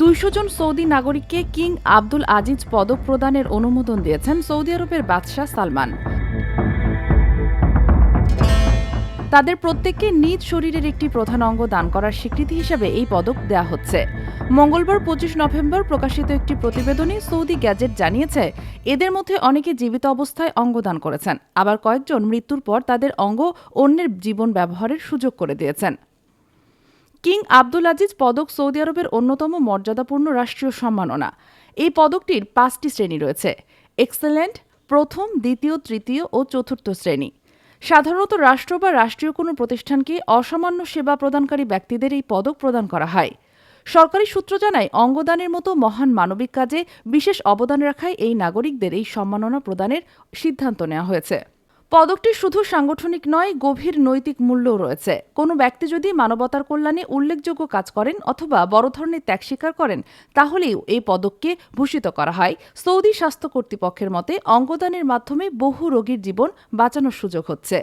দুইশো জন সৌদি নাগরিককে কিং আব্দুল আজিজ পদক প্রদানের অনুমোদন দিয়েছেন সৌদি আরবের বাদশাহ সালমান। তাদের প্রত্যেককে নিজ শরীরের একটি প্রধান অঙ্গ দান করার স্বীকৃতি হিসেবে এই পদক দেয়া হচ্ছে। মঙ্গলবার পঁচিশ নভেম্বর প্রকাশিত একটি প্রতিবেদনে সৌদি গ্যাজেট জানিয়েছে, এদের মধ্যে অনেকে জীবিত অবস্থায় অঙ্গ দান করেছেন, আবার কয়েকজন মৃত্যুর পর তাদের অঙ্গ অন্যের জীবন ব্যবহারের সুযোগ করে দিয়েছেন। কিং আব্দুল আজিজ পদক সৌদি আরবের অন্যতম মর্যাদাপূর্ণ রাষ্ট্রীয় সম্মাননা। এই পদকটির পাঁচটি শ্রেণি রয়েছে। এক্সেলেন্ট, প্রথম, দ্বিতীয়, তৃতীয় ও চতুর্থ শ্রেণি। সাধারণত রাষ্ট্র বা রাষ্ট্রীয় কোনো প্রতিষ্ঠানকে অসামান্য সেবা প্রদানকারী ব্যক্তিদের এই পদক প্রদান করা হয়। সরকারি সূত্র জানায়, অঙ্গদানের মতো মহান মানবিক কাজে বিশেষ অবদান রাখায় এই নাগরিকদের এই সম্মাননা প্রদানের সিদ্ধান্ত নেওয়া হয়েছে। পদকটি শুধু সাংগঠনিক নয়, গভীর নৈতিক মূল্যও রয়েছে। কোনো ব্যক্তি যদি মানবতার কল্যাণে উল্লেখযোগ্য কাজ করেন অথবা বড় ধরনের ত্যাগ স্বীকার করেন তাহলেও এই পদককে ভূষিত করা হয়। সৌদি স্বাস্থ্য কর্তৃপক্ষের মতে, অঙ্গদানের মাধ্যমে বহু রোগীর জীবন বাঁচানোর সুযোগ হচ্ছে।